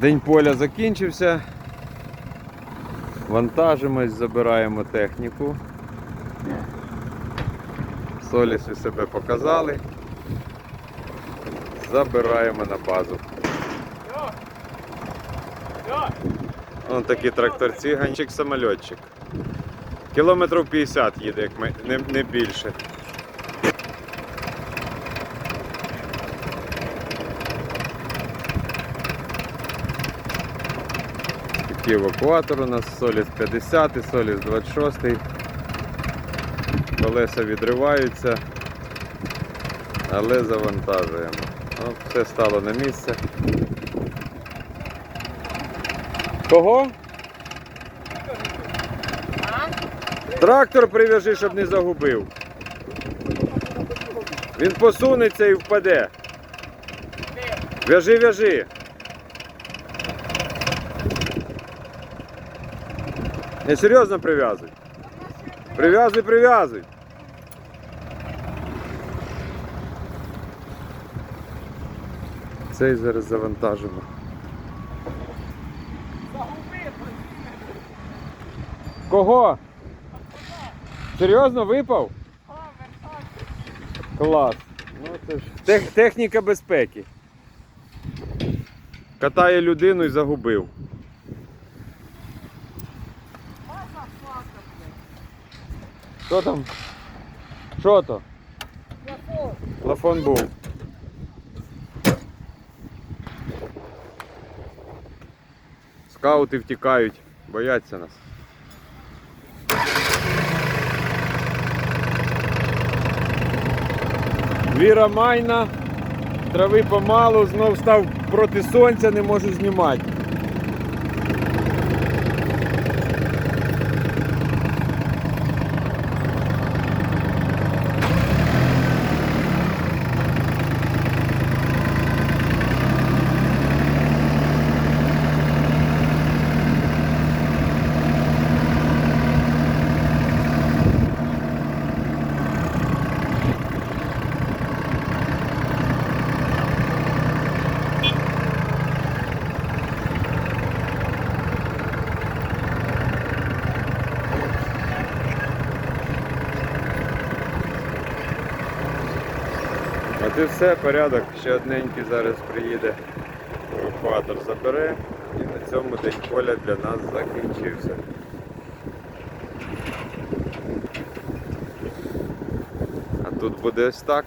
День поля закінчився. Вантажимось, забираємо техніку. Солісі себе показали. Забираємо на базу. Вон такі тракторці, ганчик самольотчик. Кілометрів 50 їде, як ми, не, не більше. Такий евакуатор у нас Соліс 50, Соліс 26. Колеса відриваються, але завантажуємо. О, все стало на місце. Кого? Трактор прив'яжи, щоб не загубив. Він посунеться і впаде. В'яжи, в'яжи. Не серйозно прив'язуй. Прив'язуй, прив'язуй. Цей зараз завантажимо. Кого? Серйозно випав? Клас. Ну, це ж тех- техніка безпеки. Катає людину і загубив. Що там? Що то? Лафон був. Скаути втікають, бояться нас. Віра майна, трави помалу, знов став проти сонця, не можу знімати. От і все, порядок. Ще одненький зараз приїде. Евакуатор забере. І на цьому день поля для нас закінчився. А тут буде ось так.